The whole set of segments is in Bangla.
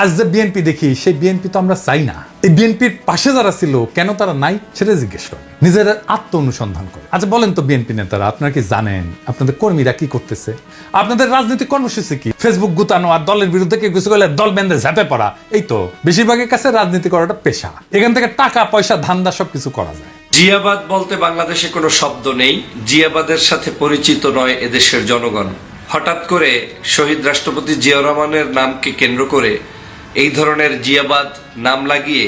আজ যে বিএনপি দেখি, সেই বিএনপি তো আমরা চাই না। এই বিএনপির পাশে যারা ছিল, কেন তারা নাই সেটা জিজ্ঞেস করে। নিজের আত্ম অনুসন্ধান করে। আচ্ছা বলেন তো বিএনপি নেতারা, আপনারা কি জানেন, আপনাদের কর্মীরা কি করতেছে? আপনাদের রাজনৈতিক কর্মসূচি কি? ফেসবুক গুতানো আর দলের বিরুদ্ধে কেউ কিছু করলে দল বেঁধে ঝাঁপে পড়া, এই তো বেশিরভাগের কাছে রাজনীতি করাটা পেশা। এখান থেকে টাকা, পয়সা, ধান্দা সবকিছু করা যায়। জিয়াবাদ বলতে বাংলাদেশে কোনো শব্দ নেই, জিয়াবাদের সাথে পরিচিত নয় এদেশের জনগণ। হঠাৎ করে শহীদ রাষ্ট্রপতি জিয়া রহমানের নামকে কেন্দ্র করে এই ধরনের জিয়াবাদ নাম লাগিয়ে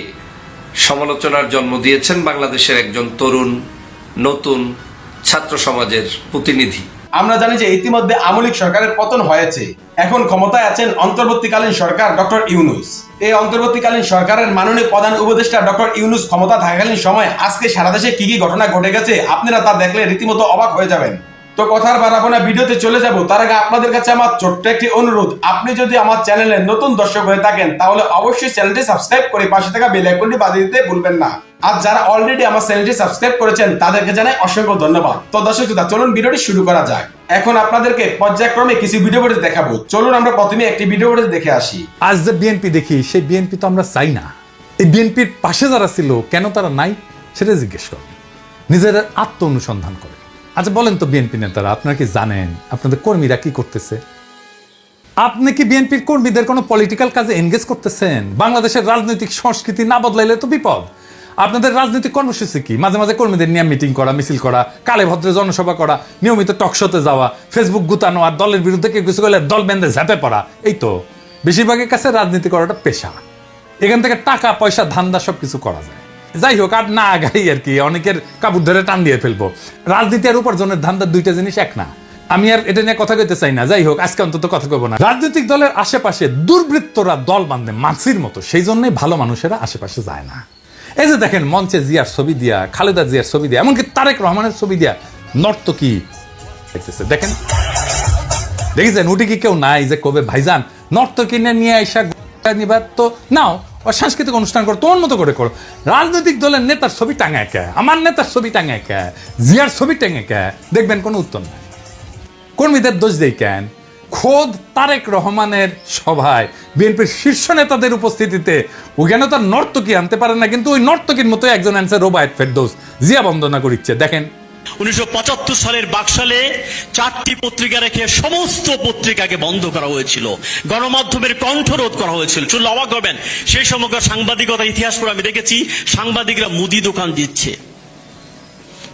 সমালোচনার জন্ম দিয়েছেন বাংলাদেশের একজন তরুণ, নতুন ছাত্র সমাজের প্রতিনিধি। আমরা জানি যে ইতিমধ্যে আমলিক সরকারের পতন হয়েছে। এখন ক্ষমতায় আছেন অন্তর্বর্তীকালীন সরকার ডক্টর ইউনুস। এই অন্তর্বর্তীকালীন সরকারের মাননীয় প্রধান উপদেষ্টা ডক্টর ইউনুস ক্ষমতা থাকাকালীন সময় আজকে সারা দেশে কি কি ঘটনা ঘটে গেছে, আপনারা তা দেখলে রীতিমতো অবাক হয়ে যাবেন। তো কথার বাড়াবো না ভিডিওতে চলে যাব। তার আগে আপনাদের কাছে আমার ছোট্ট একটি অনুরোধ। আপনি যদি আমার চ্যানেলে নতুন দর্শক হয়ে থাকেন তাহলে অবশ্যই চ্যানেলটি সাবস্ক্রাইব করে পাশে থাকা বেল আইকনটি বাজিয়ে দিতে ভুলবেন না। আর যারা অলরেডি আমার চ্যানেলটি সাবস্ক্রাইব করেছেন তাদেরকে জানাই অসংখ্য ধন্যবাদ। তো দর্শক শ্রোতা, চলুন ভিডিওটি শুরু করা যাক। এখন আপনাদেরকে পর্যায়ক্রমে কিছু ভিডিও ফুটেজ দেখাবো। চলুন আমরা প্রথমে একটি ভিডিও ফুটেজ দেখে আসি। আজ যে বিএনপি দেখি সেই বিএনপি তো আমরা চাই না। এই বিএনপির পাশে যারা ছিল কেন তারা নাই সেটা জিজ্ঞেস করে নিজের আত্ম অনুসন্ধান করে আচ্ছা বলেন তো বিএনপি নেতারা, আপনারা কি জানেন? আপনাদের কর্মীরা কি করতেছে? আপনি কি বিএনপির কর্মীদের কোনো পলিটিক্যাল কাজে এনগেজ করতেছেন? বাংলাদেশের রাজনৈতিক সংস্কৃতি না বদলাইলে তো বিপদ। আপনাদের রাজনৈতিক কর্মসূচি কি? মাঝে মাঝে কর্মীদের নিয়ে মিটিং করা, মিছিল করা, কালে ভদ্রে জনসভা করা, নিয়মিত টকশোতে যাওয়া ফেসবুক গুতানো আর দলের বিরুদ্ধে কেউ কিছু করলে দল বেঁধে ঝাঁপে পড়া, এই তো। বেশিরভাগের কাছে রাজনীতি করাটা পেশা। এখান থেকে টাকা, পয়সা, ধান্দা সবকিছু করা যায়। যাই হোক, আর না আগাই আর কি, অনেকের কাপড় ধরে টান দিয়ে ফেলব। রাজনীতি আর উপার্জনের ধান্দা দুইটা জিনিস এক না। আমি আর এটা নিয়ে কথা কইতে চাই না, যাই হোক, আজকে অন্তত কথা কইব না। রাজনৈতিক দলের আশেপাশে দুর্বৃত্তরা দল বাঁধে মাছির মতো, সেই জন্যই ভালো মানুষেরা আশেপাশে যায় না। এই যে দেখেন, মঞ্চে জিয়ার ছবি দিয়া, খালেদা জিয়ার ছবি দিয়া, এমনকি তারেক রহমানের ছবি দিয়া নর্তকী দেখেন, দেখেছেন? উঠে কি কেউ নাই যে কবে ভাইজান নর্তকী নিয়ে আইসা নিবার তো নাও সাংস্কৃতিক অনুষ্ঠান করো, তোমার মতো করে করো। রাজনৈতিক দলের নেতার ছবি টাঙায় কে? আমার নেতার ছবি টাঙায় কে? জিয়ার ছবি টাঙে কে? দেখবেন কোনো উত্তর নাই। কর্মীদের দোষ দেই কেন? খোদ তারেক রহমানের সভায় বিএনপির শীর্ষ নেতাদের উপস্থিতিতে ওখানে তো আর নর্তকী আনতে পারে না, কিন্তু ওই নর্তকীর মতো একজন অ্যান্সার রোবায়ত ফেরদৌস। জিয়া বন্দনা করিচ্ছে, দেখেন। উনিশশো পঁচাত্তর সালের বাকশালে চারটি পত্রিকা রেখে সমস্ত পত্রিকাকে বন্ধ করা হয়েছিল। গণমাধ্যমের কণ্ঠরোধ করা হয়েছিল। শুনলে অবাক হবেন। সেই সময়কার সাংবাদিকতা ইতিহাস পড়ে আমি দেখেছি, সাংবাদিকরা মুদি দোকান দিচ্ছে।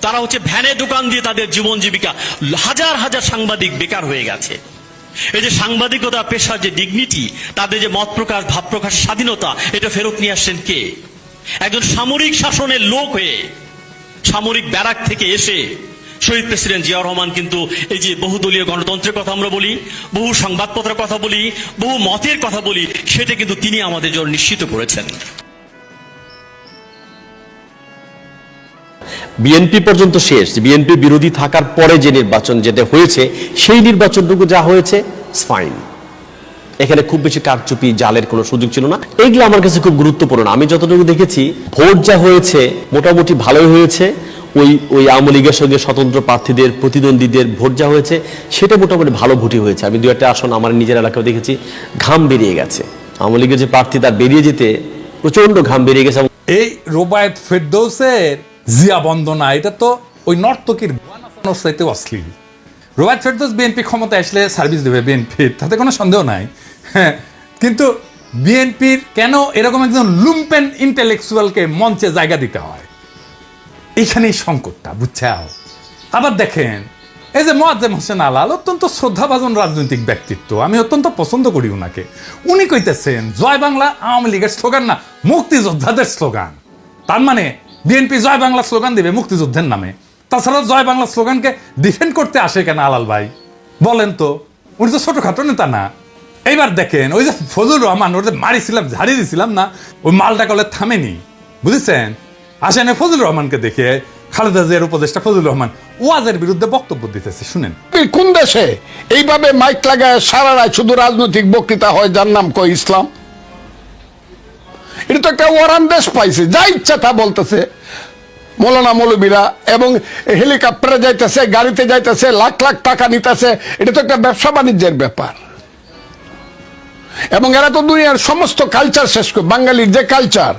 তারা হচ্ছে ভ্যানে দোকান দিয়ে তাদের জীবন জীবিকা। হাজার হাজার সাংবাদিক বেকার হয়ে গেছে। এই যে সাংবাদিকতা, পেশার যে ডিগনিটি তাদের যে মত প্রকাশ, ভাব প্রকাশ স্বাধীনতা, এটা ফেরত নিয়ে আসছেন কে? একজন সামরিক শাসনের লোক হয়ে সামরিক ব্যারাক থেকে এসে শহীদ প্রেসিডেন্ট জিয়াউর রহমান কিন্তু এই যে বহুদলীয় গণতন্ত্রের কথা আমরা বলি, বহু সংবাদপত্রের কথা বলি, বহু মতের কথা বলি, সেটা কিন্তু তিনি আমাদের জন্য নিশ্চিত করেছেন। বিএনপি পর্যন্ত শেষ। বিএনপি বিরোধী থাকার পরে যে নির্বাচন যেটা হয়েছে, সেই নির্বাচনটুকু যা হয়েছে ফাইন এখানে খুব বেশি কারচুপি, জালের কোনো সুযোগ ছিল না। এগুলো আমার কাছে খুব গুরুত্বপূর্ণ আমি যতটুকু দেখেছি, ভোট যা হয়েছে, মোটামুটি ভালোই হয়েছে। ওই ওই আওয়ামী লীগের সঙ্গে স্বতন্ত্র প্রার্থীদের, প্রতিদ্বন্দ্বীদের ভোট যা হয়েছে, সেটা মোটামুটি ভালো ভোটই হয়েছে। আমি দু একটা আসন আমার নিজের এলাকায় দেখেছি, ঘাম বেরিয়ে গেছে। আওয়ামী লীগের যে প্রার্থী তার বেরিয়ে যেতে প্রচণ্ড ঘাম বেরিয়ে গেছে। এই রোবায়ত ফেরদৌসের জিয়া বন্দনা, এটা তো ওই নর্তকীর অশ্লীল। রোবায়ত ফেরদৌস বিএনপি ক্ষমতা আসলে সার্ভিস দেবে বিএনপির, তাতে কোনো সন্দেহ নাই। হ্যাঁ কিন্তু বিএনপির কেন এরকম একজন লুম্পেন ইন্টেলেকচুয়ালকে মঞ্চে জায়গা দিতে হয়? এইখানেই সংকটটা, বুঝছাও? আবার দেখেন, এই যে মোয়াজ্জেম হোসেন আলাল অত্যন্ত শ্রদ্ধাভাজন রাজনৈতিক ব্যক্তিত্ব, আমি অত্যন্ত পছন্দ করি উনাকে। উনি কইতেছেন, জয় বাংলা আওয়ামী লীগের স্লোগান না, মুক্তিযোদ্ধাদের স্লোগান। তার মানে বিএনপি জয় বাংলা স্লোগান দিবে মুক্তিযুদ্ধের নামে। তাছাড়া জয় বাংলা স্লোগানকে ডিফেন্ড করতে আসে কেন আলাল ভাই? বলেন তো, উনি তো ছোটখাটো নেতা না। এইবার দেখেন, ওই যে ফজল রহমান, ওর মারিছিলাম, ঝাড়ি দিছিলাম না, ওই মালটা কলে থামেনি। বুঝেছেন? আসেন ফজল রহমানকে দেখে, খালেদা জিয়ার উপদেষ্টা ফজল রহমান ওয়াজের বিরুদ্ধে বক্তব্য দিতেছে, শুনেন। কোন দেশে? এইভাবে মাইক লাগায় সারা রাত শুধু রাজনৈতিক বক্তৃতা হয়, যার নাম কয় ইসলাম? এটা তো একটা ওরান দেশ পাইছে, যা ইচ্ছা তা বলতেছে। মৌলানা মৌলবীরা এবং হেলিকপ্টারে যাইতেছে, গাড়িতে যাইতেছে, লাখ লাখ টাকা নিতেছে, এটা তো একটা ব্যবসা বাণিজ্যের ব্যাপার। এবং এরা তো দুনিয়ার সমস্ত কালচার শেষ করে, বাঙালির যে কালচার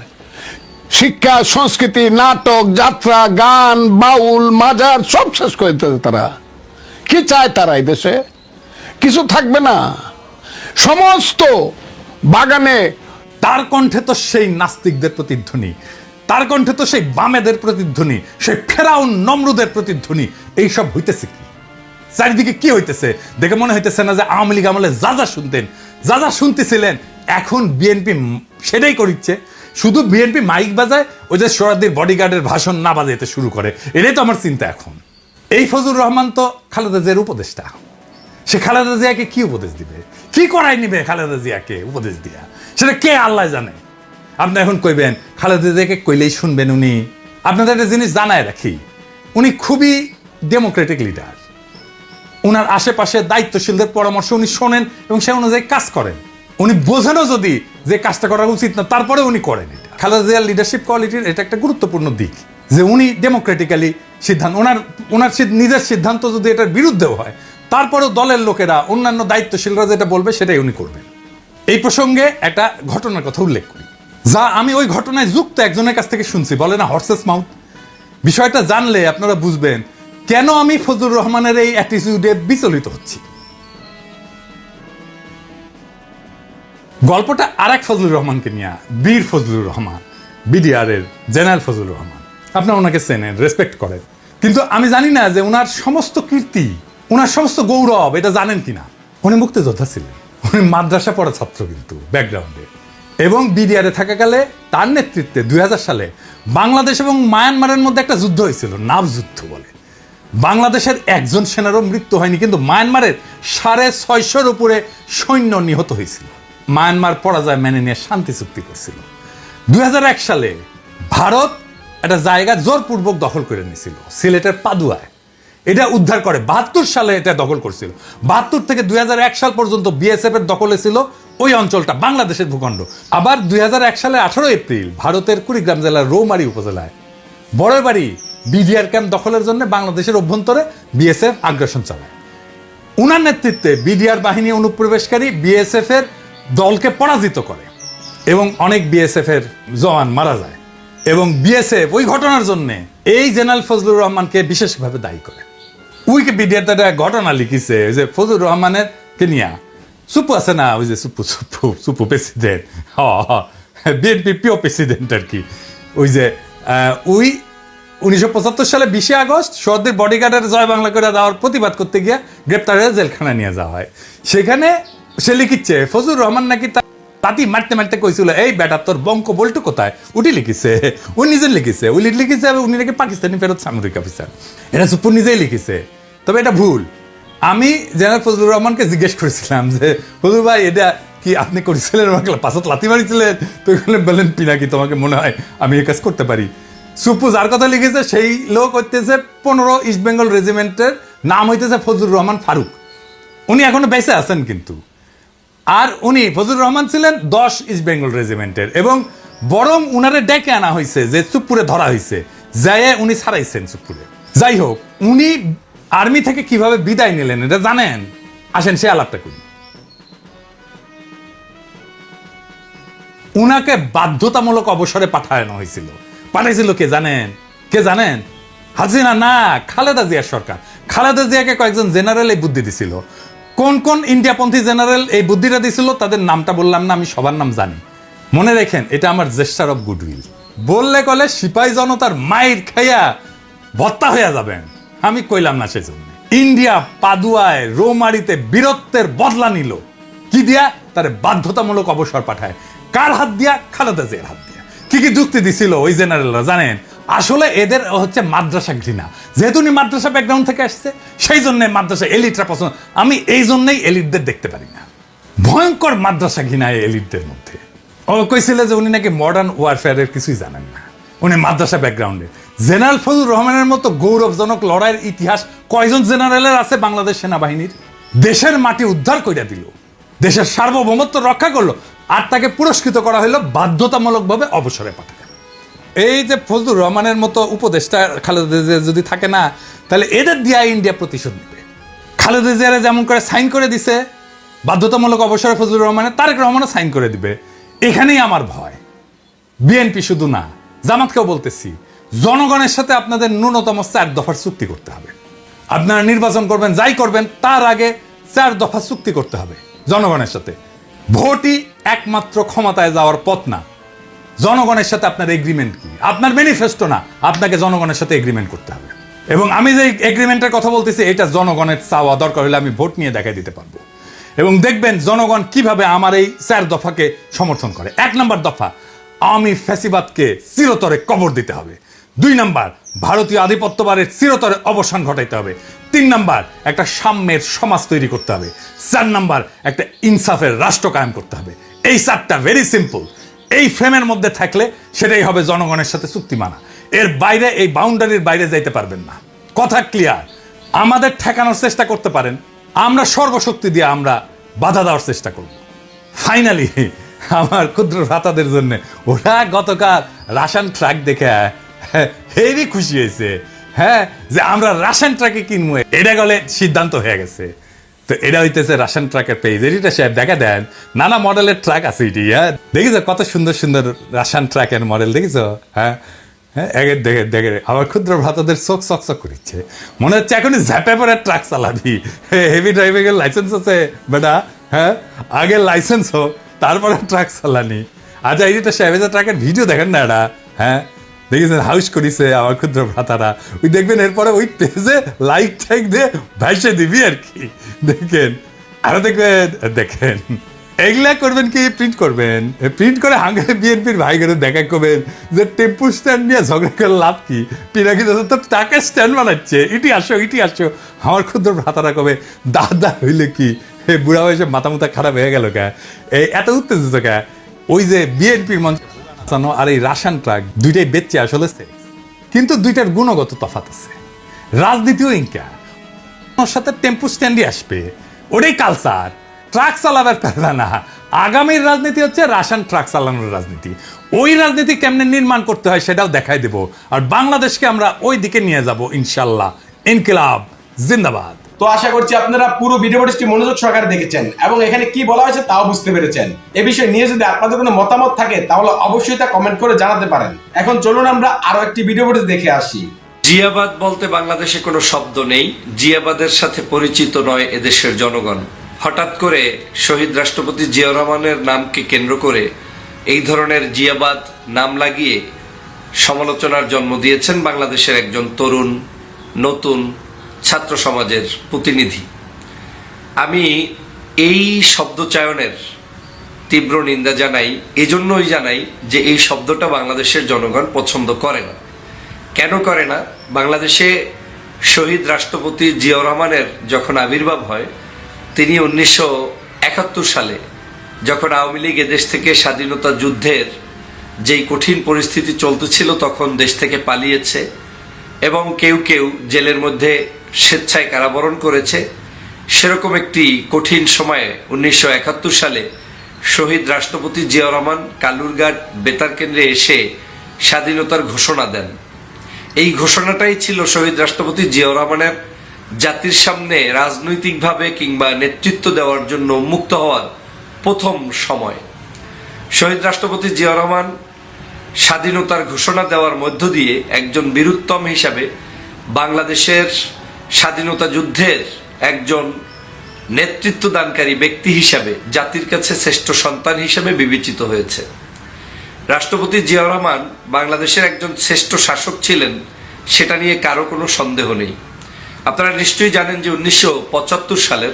শিক্ষা, সংস্কৃতি, নাটক, যাত্রা, গান, বাউল, মাজার, সব শেষ করে তারা। কি চায় তারা এই দেশে? কিছু থাকবে না। সমস্ত বাগানে, তার কণ্ঠে তো সেই নাস্তিকদের প্রতিধ্বনি। তার কণ্ঠে তো সেই বামেদের প্রতিধ্বনি, সেই ফেরাউন নমরুদের প্রতিধ্বনি, এইসব হইতেছে কি? চারিদিকে কি হইতেছে? দেখে মনে হইতেছে না যে আওয়ামী লীগ আমলে যা যা শুনতেন, যা যা শুনতেছিলেন, এখন বিএনপি সেটাই করিচ্ছে। শুধু বিএনপি মাইক বাজায়, ওই যে সোরাদির বডিগার্ডের ভাষণ না বাজাইতে শুরু করে। এটাই তো আমার চিন্তা এখন। এই ফজুর রহমান তো খালেদা জিয়ার উপদেষ্টা। সে খালেদা জিয়াকে কি উপদেশ দিবে? কি করাই নিবে খালেদা জিয়াকে উপদেশ দিয়া? সেটা কে আল্লাহ জানে? আপনি এখন কইবেন, খালেদা জিয়াকে কইলেই শুনবেন উনি। আপনাদের একটা জিনিস জানায় রাখি, উনি খুবই ডেমোক্রেটিক লিডার ওনার আশেপাশে দায়িত্বশীলদের পরামর্শ উনি শোনেন এবং সে অনুযায়ী কাজ করেন। উনি বোঝেনও যদি যে কাজটা করা উচিত না, তারপরে উনি করেন এটা। খালেদা জিয়ার লিডারশিপ কোয়ালিটির এটা একটা গুরুত্বপূর্ণ দিক, যে উনি ডেমোক্রেটিক্যালি সিদ্ধান্ত, ওনার ওনার নিজের সিদ্ধান্ত যদি এটার বিরুদ্ধেও হয়, তারপরেও দলের লোকেরা, অন্যান্য দায়িত্বশীলরা যেটা বলবে সেটাই উনি করবেন। এই প্রসঙ্গে একটা ঘটনার কথা উল্লেখ করি। যা আমি ওই ঘটনায় যুক্ত একজনের কাছ থেকে শুনছি, বলে না হর্সেস মাউথ বিষয়টা জানলে আপনারা বুঝবেন কেন আমি ফজলুর রহমানের এই অ্যাটিটিউডে বিচলিত হচ্ছি। গল্পটা আর এক ফজলুর রহমানকে নিয়ে, বীর ফজলুর রহমান, বিডিআরের জেনারেল ফজলুর রহমান। আপনারা ওনাকে চেনেন রেসপেক্ট করেন। কিন্তু আমি জানি না যে ওনার সমস্ত কীর্তি ওনার সমস্ত গৌরব, এটা জানেন কিনা। উনি মুক্তিযোদ্ধা ছিলেন। উনি মাদ্রাসা পড়া ছাত্র কিন্তু ব্যাকগ্রাউন্ডে এবং বিডিআরে থাকাকালে তার নেতৃত্বে দুই হাজার সালে বাংলাদেশ এবং মায়ানমারের মধ্যে একটা যুদ্ধ হয়েছিল নাভ যুদ্ধ বলে। বাংলাদেশের একজন সেনারও মৃত্যু হয়নি, কিন্তু মায়ানমারের সাড়ে ছয়শোর উপরে সৈন্য নিহত হয়েছিল। মায়ানমার পরাজয় মেনে নিয়ে শান্তি চুক্তি করছিল। দুই হাজার এক সালে ভারত একটা জায়গা জোরপূর্বক দখল করে নিয়েছিল, সিলেটের পাদুয়ায়। এটা উদ্ধার করে বাহাত্তর সালে এটা দখল করছিল। বাহাত্তর থেকে দুই হাজার এক সাল পর্যন্ত বিএসএফ এর দখলে ছিল ওই অঞ্চলটা, বাংলাদেশের ভূখণ্ড। আবার দুই হাজার এক সালে আঠারো এপ্রিল, ভারতের কুড়িগ্রাম জেলার রৌমারী উপজেলায়। বড় বাড়ি, বিডিআর ক্যাম্প দখলের জন্য বাংলাদেশের অভ্যন্তরে বিএসএফ আগ্রাসন চালায়। উনার নেতৃত্বে বিডিআর বাহিনী অনুপ্রবেশকারী বিএসএফ এর দলকে পরাজিত করে এবং অনেক বিএসএফ এর জওয়ান মারা যায়। এবং বিএসএফ ওই ঘটনার জন্য এই জেনারেল ফজলুর রহমানকে বিশেষভাবে দায়ী করে। উইকিপিডিয়াতে একটা ঘটনা লিখিছে, যে ফজলুর রহমানের কে নিয়া সুপু আছে না ওই যে সুপু সুপু সুপু প্রেসিডেন্ট হ বিএনপি পিও প্রেসিডেন্ট আর কি। ওই যে ওই উনিশশো পঁচাত্তর সালে বিশে আগস্ট সর্দের বডিগার্ডের জয় বাংলা করে দেওয়ার প্রতিবাদ করতে গিয়ে গ্রেপ্তার হয়ে জেলখানায় নিয়ে যাওয়া হয়। সেখানে সে লিখিচ্ছে ফজুর রহমান নাকি তার তাতি মারতে মারতে কইছিল, এই বেটা, তোর বঙ্ক বল্টু কোথায়? উঠি লিখিছে, ও নিজে লিখিছে উনি লিখিছে উনি নাকি পাকিস্তানি ফেরত সামরিক অফিসার এটা সুপুর নিজেই লিখিছে। তবে এটা ভুল। আমি জেনারেল ফজলুর রহমানকে জিজ্ঞেস করেছিলাম যে, ফজলুর ভাই, এটা কি আপনি করেছিলেন? আমাকে পাশত লাথি মারিছিলেন। তো এখানে বললেন পিনাকি তোমাকে মনে হয় আমি এই কাজ করতে পারি? সুপু যার কথা লিখেছে, সেই লোক হইতেছে পনেরো ইস্ট বেঙ্গল রেজিমেন্টের নাম হইতেছে ফজলুর রহমান ফারুক। উনি এখনও বেঁচে আছেন কিন্তু। আর উনি, ফজলুর রহমান ছিলেন দশ ইস্ট বেঙ্গল রেজিমেন্টের এবং বরং উনারে ডেকে আনা হয়েছে যে চুপপুরে ধরা হয়েছে যাইয়ে উনি ছাড়াইছেন চুপপুরে যাই হোক, উনি আর্মি থেকে কীভাবে বিদায় নিলেন, এটা জানেন? আসেন সে আলাপটা করি। উনাকে বাধ্যতামূলক অবসরে পাঠানো হয়েছিল। পাঠাইছিল কে জানেন? কে জানেন? হাসিনা না, খালেদা জিয়ার সরকার। খালেদা জিয়াকে কয়েকজন জেনারেল এই বুদ্ধি দিছিল। কোন কোন ইন্ডিয়াপন্থী জেনারেল এই বুদ্ধিটা দিছিল, তাদের নামটা বললাম না, আমি সবার নাম জানি। মনে রেখেন, এটা আমার জেস্টার অফ গুডউইল। বললে কলে সিপাহী জনতার মায়ের খাইয়া ভত্তা হইয়া যাবেন। আমি কইলাম না সেজন্য। ইন্ডিয়া পাদুয়ায় রোমারিতে বীরত্বের বদলা নিল। কি দিয়া? তারে বাধ্যতামূলক অবসর পাঠায়। কার হাত দিয়া? খালেদা জিয়ার হাত দিয়া। কি কি যুক্তি দিছিল ওই জেনারেলরা, জানেন? আসলে এদের হচ্ছে মাদ্রাসা ঘৃণা। যেহেতু উনি মাদ্রাসা ব্যাকগ্রাউন্ড থেকে আসছে, সেই জন্য মাদ্রাসা এলিটরা পছন্দ। আমি এই জন্যই এলিটদের দেখতে পারি না। ভয়ঙ্কর মাদ্রাসা ঘৃণা এই এলিটদের মধ্যে। ও কইছিল যে উনি নাকি মডার্ন ওয়ারফেয়ারের কিছুই জানেন না। উনি মাদ্রাসা ব্যাকগ্রাউন্ডে জেনারেল ফজলুর রহমানের মতো গৌরবজনক লড়াইয়ের ইতিহাস কয়জন জেনারেলের আছে বাংলাদেশ সেনাবাহিনীর? দেশের মাটি উদ্ধার কইরা দিল। দেশের সার্বভৌমত্ব রক্ষা করল আর তাকে পুরস্কৃত করা হলো বাধ্যতামূলকভাবে অবসরে পাঠায় এই যে ফজলুর রহমানের মতো উপদেষ্টা খালেদা জিয়া যদি থাকে না, তাহলে এদের দিয়া ইন্ডিয়া প্রতিশোধ নেবে। খালেদা জিয়ারা যেমন করে সাইন করে দিছে, বাধ্যতামূলক অবসরে ফজলুর রহমানের তারেক রহমানও সাইন করে দিবে। এখানেই আমার ভয়। বিএনপি শুধু না, জামাতকেও বলতেছি জনগণের সাথে আপনাদের ন্যূনতম চার দফার চুক্তি করতে হবে। আপনারা নির্বাচন করবেন, যাই করবেন, তার আগে চার দফা চুক্তি করতে হবে জনগণের সাথে। ভোটই একমাত্র ক্ষমতায় যাওয়ার পথ না। জনগণের সাথে আপনার এগ্রিমেন্ট কি? আপনার ম্যানিফেস্টো না। আপনাকে জনগণের সাথে এগ্রিমেন্ট করতে হবে। এবং আমি যে এগ্রিমেন্টের কথা বলতেছি, এটা জনগণের চাওয়া দরকার হলে আমি ভোট নিয়ে দেখাই দিতে পারব। এবং দেখবেন জনগণ কীভাবে আমার এই চার দফাকে সমর্থন করে। এক নম্বর দফা আওয়ামী ফ্যাসিবাদকে চিরতরে কবর দিতে হবে। দুই নাম্বার, ভারতীয় আধিপত্যবাদের চিরতরে অবসান ঘটাইতে হবে। তিন নাম্বার, একটা সাম্যের সমাজ তৈরি করতে হবে। চার নাম্বার, একটা ইনসাফের রাষ্ট্র কায়েম করতে হবে। এই চারটা ভেরি সিম্পল এই ফ্রেমের মধ্যে থাকলে সেটাই হবে জনগণের সাথে চুক্তি মানা। এর বাইরে, এই বাউন্ডারির বাইরে যাইতে পারবেন না। কথা ক্লিয়ার আমাদের ঠেকানোর চেষ্টা করতে পারেন। আমরা সর্বশক্তি দিয়ে আমরা বাধা দেওয়ার চেষ্টা করব। ফাইনালি আমার ক্ষুদ্র ভ্রাতাদের জন্য, ওরা গতকাল রাশান ট্রাক দেখে হেভি খুশি হয়েছে। হ্যাঁ যে আমরা রাশান ট্রাকে কিনবো, এটা গেলে সিদ্ধান্ত হয়ে গেছে। তো এটা হইতেছে রাশান ট্রাকের পেজ এটা সাহেব, দেখা দেন, নানা মডেলের ট্রাক আছে এটি হ্যাঁ? দেখিস কত সুন্দর সুন্দর রাশান ট্রাকের মডেল দেখিস হ্যাঁ হ্যাঁ একে দেখে দেখে। আমার ক্ষুদ্র ভ্রাতাদের চোখ চক চক করছে মনে হচ্ছে এখনই ঝ্যাপে পরে ট্রাক চালাবি। হেভি ড্রাইভিং এর লাইসেন্স আছে, বেটা হ্যাঁ? আগে লাইসেন্স হোক, তারপরে ট্রাক চালানি। আচ্ছা এই যে সাহেবেজা ট্রাকের ভিডিও দেখেন না এটা? হ্যাঁ? দেখেছেন হাউস করিছে আমার ক্ষুদ্র ভ্রাতারা। ওই দেখবেন এরপরে ওই পেজে লাইক টাইক দিয়ে ভাইসে দিবি আর কি। দেখেন। আরও দেখবেন, দেখেন। এগুলা করবেন কি? প্রিন্ট করবেন। প্রিন্ট করে হাঙ্গারে বিএনপির ভাই করে দেখা করবেন যে টেম্পু স্ট্যান্ড নিয়ে ঝগড়া করে লাভ কি? পিনাকি দাদা তো টাকা স্ট্যান্ড বানাচ্ছে? ইটি আসো ইটি আসো। আমার ক্ষুদ্র ভ্রাতারা কবে, দাদা, হইলে কি? হে, বুড়া বয়সে মাথা মুথা খারাপ হয়ে গেল কে? এই এত উত্তেজিত কে? ওই যে বিএনপির মঞ্চ চালানো আর এই রাশান ট্রাক দুইটাই বেচছে আসলে sex। কিন্তু দুইটার গুণগত তফাত আছে। রাজনীতিও ইনকা। ওর সাথে টেম্পু স্ট্যান্ডই আসবে। ওটাই কালচার ট্রাক চালাবার পারবে না। আগামীর রাজনীতি হচ্ছে রাশান ট্রাক চালানোর রাজনীতি। ওই রাজনীতি কেমনে নির্মাণ করতে হয় সেটাও দেখাই দেব। আর বাংলাদেশকে আমরা ওই দিকে নিয়ে যাব ইনশাল্লাহ। ইনকিলাব। জিন্দাবাদ। তো আশা করছি আপনারা পুরো ভিডিও টি মনোযোগ সহকারে দেখেছেন এবং এখানে কি বলা হয়েছে তাও বুঝতে পেরেছেন। এ বিষয়ে নিয়ে যদি আপনাদের কোনো মতামত থাকে, তাহলে অবশ্যই তা কমেন্ট করে জানাতে পারেন। এখন চলুন আমরা আরও একটি ভিডিও দেখে আসি। জিয়াবাদ বলতে বাংলাদেশে কোনো শব্দ নেই, জিয়াবাদের সাথে পরিচিত নয় এদেশের জনগণ। হঠাৎ করে শহীদ রাষ্ট্রপতি জিয়া রহমানের নামকে কেন্দ্র করে এই ধরনের জিয়াবাদ নাম লাগিয়ে সমালোচনার জন্ম দিয়েছেন বাংলাদেশের একজন তরুণ, নতুন ছাত্র সমাজের প্রতিনিধি। আমি এই শব্দচয়নের তীব্র নিন্দা জানাই, এজন্যই জানাই যে এই শব্দটা বাংলাদেশের জনগণ পছন্দ করে না। কেন করে না? বাংলাদেশে শহীদ রাষ্ট্রপতি জিয়াউর রহমানের যখন আবির্ভাব হয়, তিনি উনিশশো একাত্তর সালে যখন আওয়ামী লীগ এদেশ থেকে স্বাধীনতা যুদ্ধের যেই কঠিন পরিস্থিতি চলতেছিল, তখন দেশ থেকে পালিয়েছে এবং কেউ কেউ জেলের মধ্যে স্বেচ্ছায় কারাবরণ করেছে। সেরকম একটি কঠিন সময়ে উনিশশো একাত্তর সালে শহীদ রাষ্ট্রপতি জিয়া রহমান কালুরঘাট বেতার কেন্দ্রে এসে স্বাধীনতার ঘোষণা দেন। এই ঘোষণাটাই ছিল শহীদ রাষ্ট্রপতি জিয়াউর রহমানের জাতির সামনে রাজনৈতিকভাবে কিংবা নেতৃত্ব দেওয়ার জন্য মুক্ত হওয়ার প্রথম সময়। শহীদ রাষ্ট্রপতি জিয়াউর রহমান স্বাধীনতার ঘোষণা দেওয়ার মধ্য দিয়ে একজন বীরুত্তম হিসাবে বাংলাদেশের স্বাধীনতা যুদ্ধের একজন নেতৃত্বদানকারী ব্যক্তি হিসাবে জাতির কাছে শ্রেষ্ঠ সন্তান হিসাবে বিবেচিত হয়েছে। রাষ্ট্রপতি জিয়াউর রহমান বাংলাদেশের একজন শ্রেষ্ঠ শাসক ছিলেন, সেটা নিয়ে কারও কোনো সন্দেহ নেই। আপনারা নিশ্চয়ই জানেন যে উনিশশো পঁচাত্তর সালের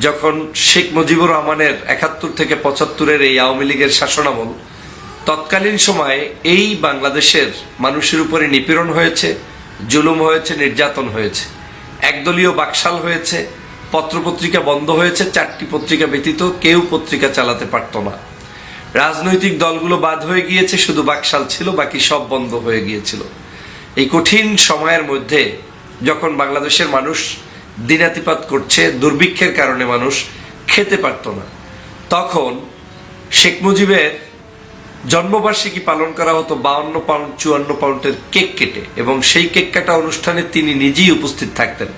যখন শেখ মুজিবুর রহমানের একাত্তর থেকে পঁচাত্তরের এই আওয়ামী লীগের শাসনামল, তৎকালীন সময়ে এই বাংলাদেশের মানুষের উপরে নিপীড়ন হয়েছে, জুলুম হয়েছে, নির্যাতন হয়েছে। একদলীয় বাকশাল হয়েছে, পত্রপত্রিকা বন্ধ হয়েছে, চারটি পত্রিকা ব্যতীত কেউ পত্রিকা চালাতে পারত না। রাজনৈতিক দলগুলো বাদ হয়ে গিয়েছে, শুধু বাকশাল ছিল, বাকি সব বন্ধ হয়ে গিয়েছিল। এই কঠিন সময়ের মধ্যে যখন বাংলাদেশের মানুষ দিনাতিপাত করছে, দুর্ভিক্ষের কারণে মানুষ খেতে পারত না, তখন শেখ মুজিবের জন্মবার্ষিকী পালন করা হতো বাউন্ন পাউন্ড, চুয়ান্ন পাউন্ডের কেক কেটে এবং সেই কেক কাটা অনুষ্ঠানে তিনি নিজেই উপস্থিত থাকতেন।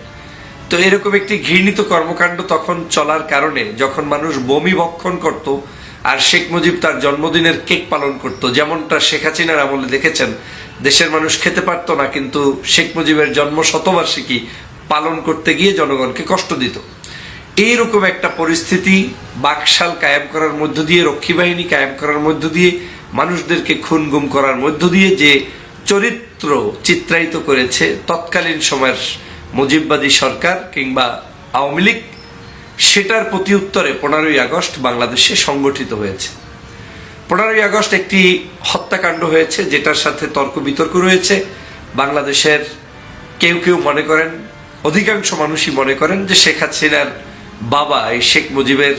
তো এরকম একটি ঘৃণিত কর্মকাণ্ড তখন চলার কারণে যখন মানুষ বমি ভক্ষণ করত আর শেখ মুজিব তার জন্মদিনের কেক পালন করত, যেমনটা শেখ হাসিনার আমলে দেখেছেন, দেশের মানুষ খেতে পারত না, কিন্তু শেখ মুজিবের জন্ম শতবার্ষিকী পালন করতে গিয়ে জনগণকে কষ্ট দিত। এইরকম একটা পরিস্থিতি বাকশাল কায়েম করার মধ্য দিয়ে, রক্ষী বাহিনী কায়েম করার মধ্য দিয়ে, মানুষদেরকে খুন গুম করার মধ্য দিয়ে যে চরিত্র চিত্রায়িত করেছে তৎকালীন সময়ের মুজিববাদী সরকার কিংবা আওয়ামী লীগ, সেটার প্রতি উত্তরে পনেরোই আগস্ট বাংলাদেশে সংগঠিত হয়েছে। পনেরোই আগস্ট একটি হত্যাকাণ্ড হয়েছে, যেটার সাথে তর্ক বিতর্ক রয়েছে। বাংলাদেশের কেউ কেউ মনে করেন, অধিকাংশ মানুষই মনে করেন যে শেখ হাসিনার বাবা এই শেখ মুজিবের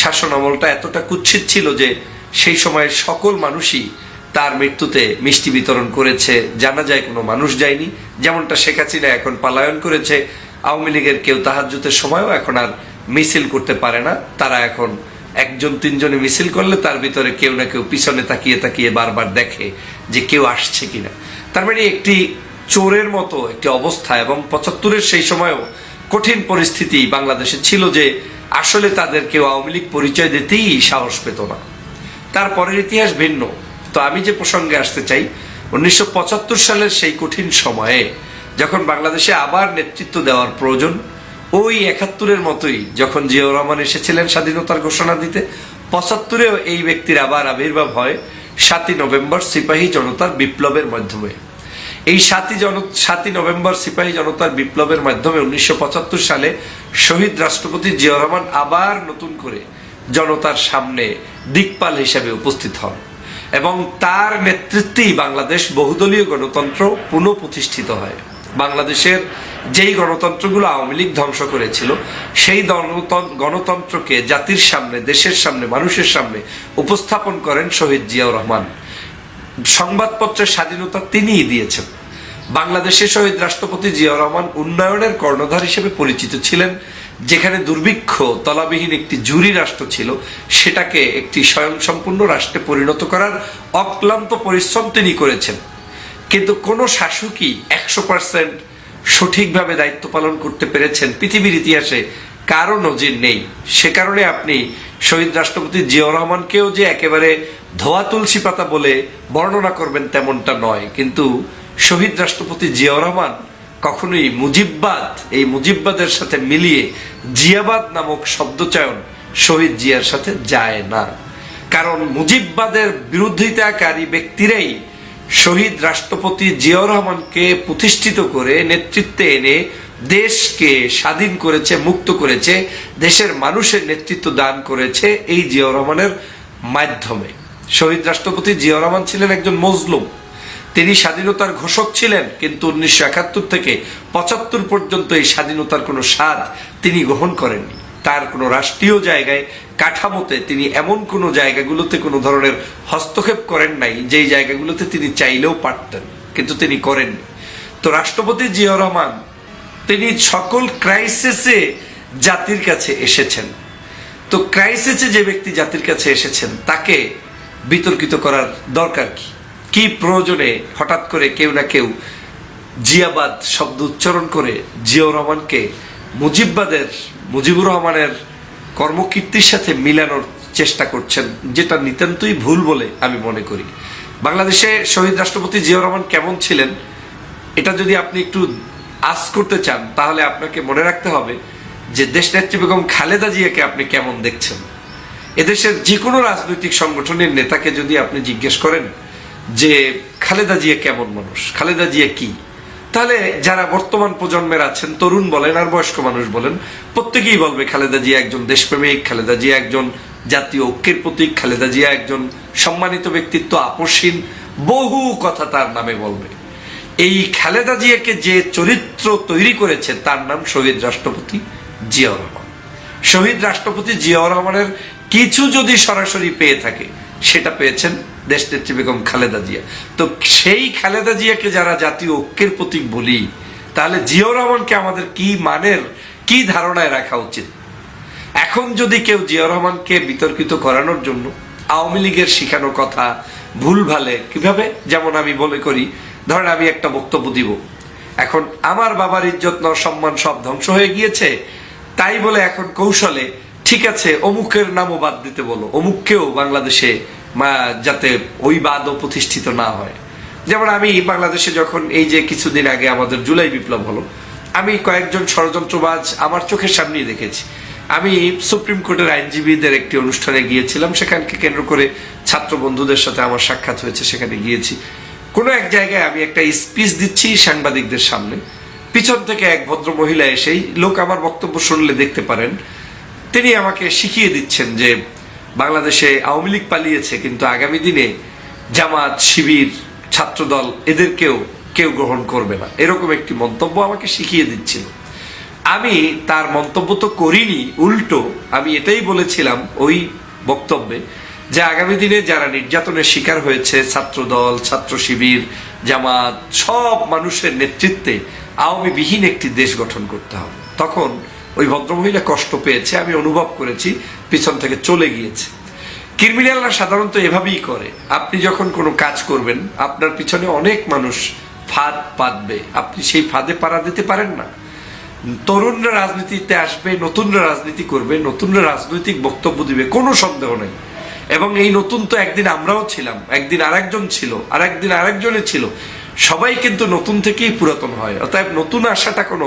শাসন আমলটা এতটা কুৎসিত ছিল যে সেই সময়ের সকল মানুষই তার মৃত্যুতে মিষ্টি বিতরণ করেছে। জানা যায় কোনো মানুষ যায়নি। যেমনটা শেখ হাসিনা এখন পালায়ন করেছে, আওয়ামী লীগের কেউ তাহাজ্জুতের সময়ও এখন আর মিছিল করতে পারে না। তারা এখন একজন তিনজনে মিছিল করলে তার ভিতরে কেউ না কেউ পিছনে তাকিয়ে তাকিয়ে বারবার দেখে যে কেউ আসছে কিনা। তার মানে একটি চোরের মতো একটি অবস্থা এবং পঁচাত্তরের সেই সময়ও কঠিন পরিস্থিতি বাংলাদেশে ছিল যে আসলে তাদের কেউ আওয়ামী লীগ পরিচয় দিতেই সাহস পেত না। তারপরের ইতিহাস ভিন্ন। তো আমি যে প্রসঙ্গে আসতে চাই, উনিশশো পঁচাত্তর সালের সেই কঠিন সময়ে যখন বাংলাদেশে আবার নেতৃত্ব দেওয়ার প্রয়োজন, ওই একাত্তরের মতোই যখন জিয়াউর রহমান এসেছিলেন স্বাধীনতার ঘোষণা দিতে, পঁচাত্তরেও এই ব্যক্তির আবার আবির্ভাব হয় সাতই নভেম্বর সিপাহী জনতার বিপ্লবের মাধ্যমে। এই সাতই জন সাতই নভেম্বর সিপাহী জনতার বিপ্লবের মাধ্যমে উনিশশো পঁচাত্তর সালে শহীদ রাষ্ট্রপতি জিয়াউর রহমান আবার নতুন করে জনতার সামনে দিকপাল হিসেবে উপস্থিত হন এবং তার নেতৃত্বেই বাংলাদেশ বহুদলীয় গণতন্ত্র পুনঃপ্রতিষ্ঠিত হয়। বাংলাদেশের যেই গণতন্ত্রগুলো আওয়ামী লীগ ধ্বংস করেছিল, সেই গণতন্ত্রকে জাতির সামনে, দেশের সামনে, মানুষের সামনে উপস্থাপন করেন শহীদ জিয়াউর রহমান। সংবাদপত্রের স্বাধীনতা তিনিই দিয়েছেন। বাংলাদেশের শহীদ রাষ্ট্রপতি জিয়াউর রহমান উন্নয়নের কর্ণধার হিসেবে পরিচিত ছিলেন, যেখানে দুর্ভিক্ষ তলাবিহীন একটি জুরি রাষ্ট্র ছিল, সেটাকে একটি স্বয়ংসম্পূর্ণ রাষ্ট্রে পরিণত করার অক্লান্ত পরিশ্রম তিনি করেছেন। কিন্তু কোনো শাসকই একশো পার্সেন্ট সঠিকভাবে দায়িত্ব পালন করতে পেরেছেন পৃথিবীর ইতিহাসে, কারও নজির নেই। সে কারণে আপনি শহীদ রাষ্ট্রপতি জিয়াউর রহমানকেও যে একেবারে ধোয়া তুলসী পাতা বলে বর্ণনা করবেন তেমনটা নয়। কিন্তু শহীদ রাষ্ট্রপতি জিয়াউর রহমান কখনোই মুজিববাদ, এই মুজিববাদের সাথে মিলিয়ে জিয়াবাদ নামক শব্দচয়ন শহীদ জিয়ার সাথে যায় না। কারণ মুজিববাদের বিরোধিতাকারী ব্যক্তিরাই শহীদ রাষ্ট্রপতি জিয়াউর রহমানকে প্রতিষ্ঠিত করে নেতৃত্বে এনে দেশকে স্বাধীন করেছে, মুক্ত করেছে, দেশের মানুষের নেতৃত্ব দান করেছে এই জিয়াউর রহমানের মাধ্যমে। শহীদ রাষ্ট্রপতি জিয়াউর রহমান ছিলেন একজন মজলুম। তিনি স্বাধীনতার ঘোষক ছিলেন, কিন্তু উনিশশো একাত্তর থেকে পঁচাত্তর পর্যন্ত এই স্বাধীনতার কোনো স্বাদ তিনি গ্রহণ করেননি। তার কোনো রাষ্ট্রীয় জায়গায় কাঠামোতে তিনি এমন কোনো জায়গাগুলোতে কোনো ধরনের হস্তক্ষেপ করেন নাই, যেই জায়গাগুলোতে তিনি চাইলেও পারতেন, কিন্তু তিনি করেননি। তো রাষ্ট্রপতি জিয়াউর রহমান, তিনি সকল ক্রাইসিসে জাতির কাছে এসেছেন। তো ক্রাইসিসে যে ব্যক্তি জাতির কাছে এসেছেন, তাকে বিতর্কিত করার দরকার কি? কি প্রয়োজনে হঠাৎ করে কেউ না কেউ জিয়াবাদ শব্দ উচ্চারণ করে জিয়াউর রহমানকে মুজিববাদের, মুজিবুর রহমানের কর্মকীর্তির সাথে মিলানোর চেষ্টা করছেন, যেটা নিতান্তই ভুল বলে আমি মনে করি। বাংলাদেশে শহীদ রাষ্ট্রপতি জিয়াউর রহমান কেমন ছিলেন, এটা যদি আপনি একটু আস করতে চান, তাহলে আপনাকে মনে রাখতে হবে যে দেশনেত্রী বেগম খালেদা জিয়াকে আপনি কেমন দেখছেন। এদেশের যে কোনো রাজনৈতিক সংগঠনের নেতাকে যদি আপনি জিজ্ঞেস করেন যে খালেদা জিয়া কেমন মানুষ? খালেদা জিয়া কি? তাহলে যারা বর্তমান প্রজন্মের আছেন, তরুণ বলেন আর বয়স্ক মানুষ বলেন, প্রত্যেকেই বলবে খালেদা জিয়া একজন দেশপ্রেমিক, খালেদা জিয়া একজন জাতীয় ঐক্যের প্রতীক, খালেদা জিয়া একজন সম্মানিত ব্যক্তিত্ব আপসীন বহু কথা তার নামে বলবে। এই খালেদা জিয়াকে যে চরিত্র তৈরি করেছে, তার নাম শহীদ রাষ্ট্রপতি জিয়াউর রহমান। শহীদ রাষ্ট্রপতি জিয়াউর রহমানের কিছু যদি সরাসরি পেয়ে থাকে, সেটা পেয়েছেন দেশনেত্রী বেগম খালেদা জিয়া। তো সেই খালেদা জিয়াকে যারা জাতীয় ঐক্যের প্রতীক বলি, তাহলে জিয়াউর রহমানকে আমাদের কি মানের, কি ধারণায় রাখা উচিত? এখন যদি কেউ জিয়াউর রহমানকে বিতর্কিত করানোর জন্য আওয়ামী লীগের শিখানো কথা ভুল ভালে, কীভাবে? যেমন আমি বলে করি, ধরেন আমি একটা বক্তব্য দিব। এখন আমার বাবার ইজ্জত ন সম্মান সব ধ্বংস হয়ে গিয়েছে, তাই বলে এখন কৌশলে, ঠিক আছে, অমুকের নামও বাদ দিতে বলো, অমুককেও বাংলাদেশে যাতে ওই বাদও প্রতিষ্ঠিত না হয়। যেমন আমি বাংলাদেশে যখন এই যে কিছুদিন আগে আমাদের জুলাই বিপ্লব হলো, আমি কয়েকজন ষড়যন্ত্রবাজ আমার চোখের সামনেই দেখেছি। আমি সুপ্রিম কোর্টের আইনজীবীদের একটি অনুষ্ঠানে গিয়েছিলাম, সেখানকে কেন্দ্র করে ছাত্র বন্ধুদের সাথে আমার সাক্ষাৎ হয়েছে, সেখানে গিয়েছি। কোনো এক জায়গায় আমি একটা স্পিচ দিচ্ছি সাংবাদিকদের সামনে। পিছন থেকে এক ভদ্র মহিলা এসেই, লোক আমার বক্তব্য শুনলে দেখতে পারেন, তিনি আমাকে শিখিয়ে দিচ্ছেন যে বাংলাদেশে আওয়ামী লীগ পালিয়েছে, কিন্তু আগামী দিনে জামাত, শিবির, ছাত্রদল এদেরকেও কেউ গ্রহণ করবে না। এরকম একটি মন্তব্য আমাকে শিখিয়ে দিচ্ছিল। আমি তার মন্তব্য তো করিনি, উল্টো। আমি এটাই বলেছিলাম ওই বক্তব্যে যে আগামী দিনে যারা নির্যাতনের শিকার হয়েছে, ছাত্রদল, ছাত্র শিবির, জামাত, সব মানুষের নেতৃত্বে আওয়ামী বিহীন একটি দেশ গঠন করতে হবে। তখন ওই ভদ্রমহিলা কষ্ট পেয়েছে, আমি অনুভব করেছি পিছন থেকে চলে গিয়েছে। ক্রিমিনালরা সাধারণত এভাবেই করে। আপনি যখন কোনো কাজ করবেন, আপনার পিছনে অনেক মানুষ ফাঁদ পাতবে। আপনি সেই ফাঁদে পাড়া দিতে পারেন না। তরুণরা রাজনীতিতে আসবে, নতুনরা রাজনীতি করবে, নতুনরা রাজনৈতিক বক্তব্য দিবে, কোনো সন্দেহ নেই। এবং এই নতুন তো একদিন আমরাও ছিলাম, একদিন আরেকজন ছিল আর একদিন আরেকজনে ছিল। সবাই কিন্তু নতুন থেকেই পুরাতন হয়। অতএব নতুন আসাটা কোনো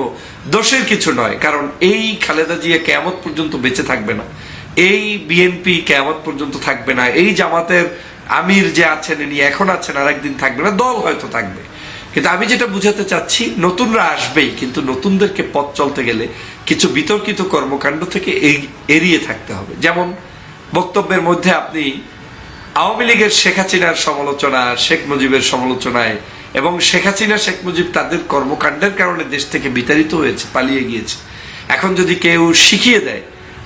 দোষের কিছু নয়, কারণ এই খালেদা জিয়া কেয়ামত পর্যন্ত বেঁচে থাকবে না। এই বিএনপি কেমন পর্যন্ত থাকবে না? এই জামাতের আমির যে আছেন, ইনি এখন আছেন আর একদিন থাকবে না, দল হয়তো থাকবে। কিন্তু আমি যেটা বুঝাতে চাচ্ছি, নতুনরা আসবেই, কিন্তু নতুনদেরকে পথ চলতে গেলে কিছু বিতর্কিত কর্মকাণ্ড থেকে এড়িয়ে থাকতে হবে। যেমন বক্তব্যের মধ্যে আপনি আওয়ামী লীগের শেখ হাসিনার সমালোচনা, শেখ মুজিবের সমালোচনায় এবং শেখ হাসিনা, শেখ মুজিব তাদের কর্মকাণ্ডের কারণে দেশ থেকে বিতাড়িত হয়েছে, পালিয়ে গিয়েছে। এখন যদি কেউ শিখিয়ে দেয়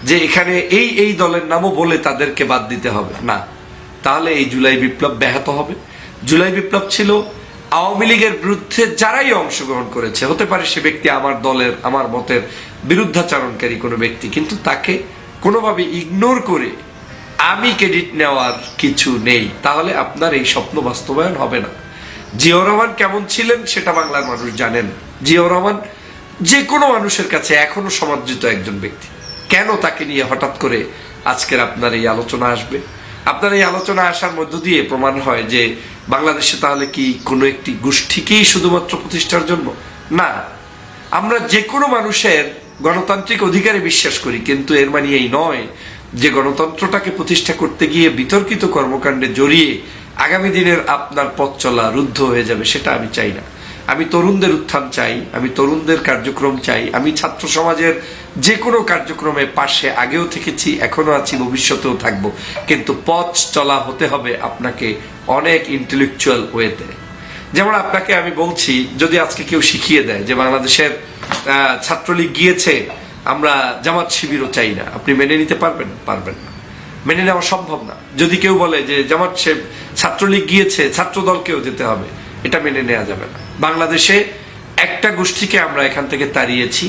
যে এখানে এই এই দলের নামও বলে তাদেরকে বাদ দিতে হবে। না, তাহলে এই জুলাই বিপ্লব ব্যাহত হবে। জুলাই বিপ্লব ছিল আওয়ামী লীগের বিরুদ্ধে যারাই অংশগ্রহণ করেছে, হতে পারে সে ব্যক্তি আমার দলের, আমার মতের বিরুদ্ধাচরণকারী কোনো ব্যক্তি, কিন্তু তাকে কোনোভাবে ইগনোর করে আমি ক্রেডিট নেওয়ার কিছু নেই, তাহলে আপনার এই স্বপ্ন বাস্তবায়ন হবে না। জিয়াউর রহমান কেমন ছিলেন সেটা বাংলার মানুষ জানেন। জিয়াউর রহমান যে কোনো মানুষের কাছে এখনও সমাদৃত একজন ব্যক্তি। কেন তাকে নিয়ে হঠাৎ করে আজকের আপনার এই আলোচনা আসবে? আপনার এই আলোচনা আসার মধ্য দিয়ে প্রমাণ হয় যে বাংলাদেশে তাহলে কি কোনো একটি গোষ্ঠীকেই শুধুমাত্র প্রতিষ্ঠার জন্য? না। আমরা যে কোনো মানুষের গণতান্ত্রিক অধিকারে বিশ্বাস করি, কিন্তু এর মানে এই নয় যে গণতন্ত্রটাকে প্রতিষ্ঠা করতে গিয়ে বিতর্কিত কর্মকাণ্ডে জড়িয়ে আগামী দিনের আপনার পথ চলা রুদ্ধ হয়ে যাবে, সেটা আমি চাই না। আমি তরুণদের উত্থান চাই, আমি তরুণদের কার্যক্রম চাই, আমি ছাত্র সমাজের যে কোনো কার্যক্রমে পাশে আগেও থেকেছি এখনও আছি, ভবিষ্যতেও থাকব। কিন্তু পথ চলা হতে হবে আপনাকে অনেক ইন্টেলেকচুয়াল ওয়েতে যেমন আপনাকে আমি বলছি, যদি আজকে কেউ শিখিয়ে দেয় যে বাংলাদেশের ছাত্রলীগ গিয়েছে, আমরা জামাত শিবিরও চাই না। আপনি মেনে নিতে পারবেন? পারবেন না। মেনে নেওয়া সম্ভব না। যদি কেউ বলে যে জামাত ছাত্রলীগ গিয়েছে ছাত্র দলকেও যেতে হবে এটা মেনে নেওয়া যাবে না। বাংলাদেশে একটা গোষ্ঠীকে আমরা এখান থেকে তাড়িয়েছি।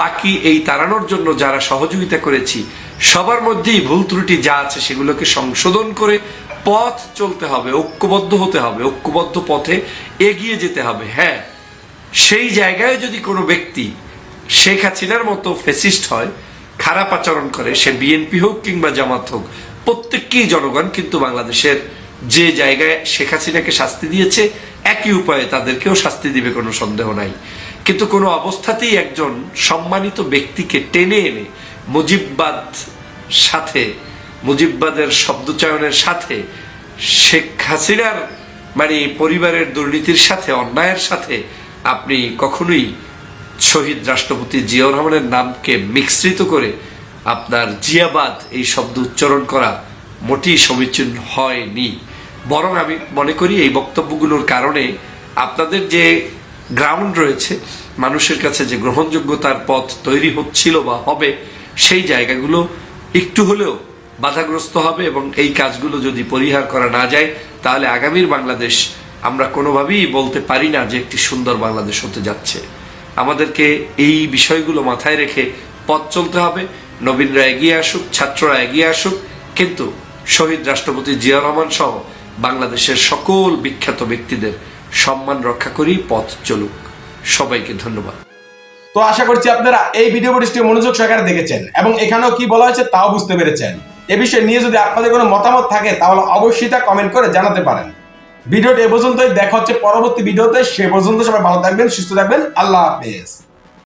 বাকি এই তাড়ানোর জন্য যারা সহযোগিতা করেছি, সবার মধ্যেই ভুল ত্রুটি যা আছে সেগুলোকে সংশোধন করে পথ চলতে হবে, ঐক্যবদ্ধ হতে হবে, ঐক্যবদ্ধ পথে এগিয়ে যেতে হবে। হ্যাঁ সেই জায়গায় যদি কোনো ব্যক্তি শেখ হাসিনার মতো ফেসিস্ট হয়, খারাপ আচরণ করে, সে বিএনপি হোক কিংবা জামাত হোক, প্রত্যেককেই জনগণ কিন্তু বাংলাদেশের যে জায়গায় শেখ হাসিনাকে শাস্তি দিয়েছে একই উপায়ে তাদেরকেও শাস্তি দিবে কোনো সন্দেহ নাই। কিন্তু কোনো অবস্থাতেই একজন সম্মানিত ব্যক্তিকে টেনে এনে মুজিববাদ সাথে, মুজিববাদের শব্দচয়নের সাথে, শেখ হাসিনার মানে পরিবারের দুর্নীতির সাথে, অন্যায়ের সাথে আপনি কখনোই শহীদ রাষ্ট্রপতি জিয়াউর রহমানের নামকে মিশ্রিত করে আপনার জিয়াবাদ এই শব্দ উচ্চারণ করা মোটেই সমীচীন হয়নি। বরং আমি মনে করি এই বক্তব্যগুলোর কারণে আপনাদের যে গ্রাউন্ড রয়েছে, মানুষের কাছে যে গ্রহণযোগ্যতার পথ তৈরি হচ্ছিল বা হবে, সেই জায়গাগুলো একটু হলেও বাধাগ্রস্ত হবে এবং এই কাজগুলো যদি পরিহার করা না যায়, তাহলে আগামীর বাংলাদেশ আমরা কোনোভাবেই বলতে পারি না যে একটি সুন্দর বাংলাদেশ হতে যাচ্ছে। আমাদেরকে এই বিষয়গুলো মাথায় রেখে পথ চলতে হবে। নবীনরা এগিয়ে আসুক, ছাত্ররা এগিয়ে আসুক, কিন্তু শহীদ রাষ্ট্রপতি জিয়া রহমান সহ বাংলাদেশের সকল বিখ্যাত ব্যক্তিদের সম্মান রক্ষা করেই পথ চলুক। সবাইকে ধন্যবাদ। তো আশা করছি আপনারা এই ভিডিও ফুটেজটি মনোযোগ সহকারে দেখেছেন এবং এখানেও কি বলা হয়েছে তাও বুঝতে পেরেছেন। এ বিষয়ে নিয়ে যদি আপনাদের কোনো মতামত থাকে, তাহলে অবশ্যই তা কমেন্ট করে জানাতে পারেন। ভিডিওটি এ পর্যন্তই। দেখা হচ্ছে পরবর্তী ভিডিওতে। সে পর্যন্ত সবাই ভালো থাকবেন, সুস্থ থাকবেন। আল্লাহ হাফেজ।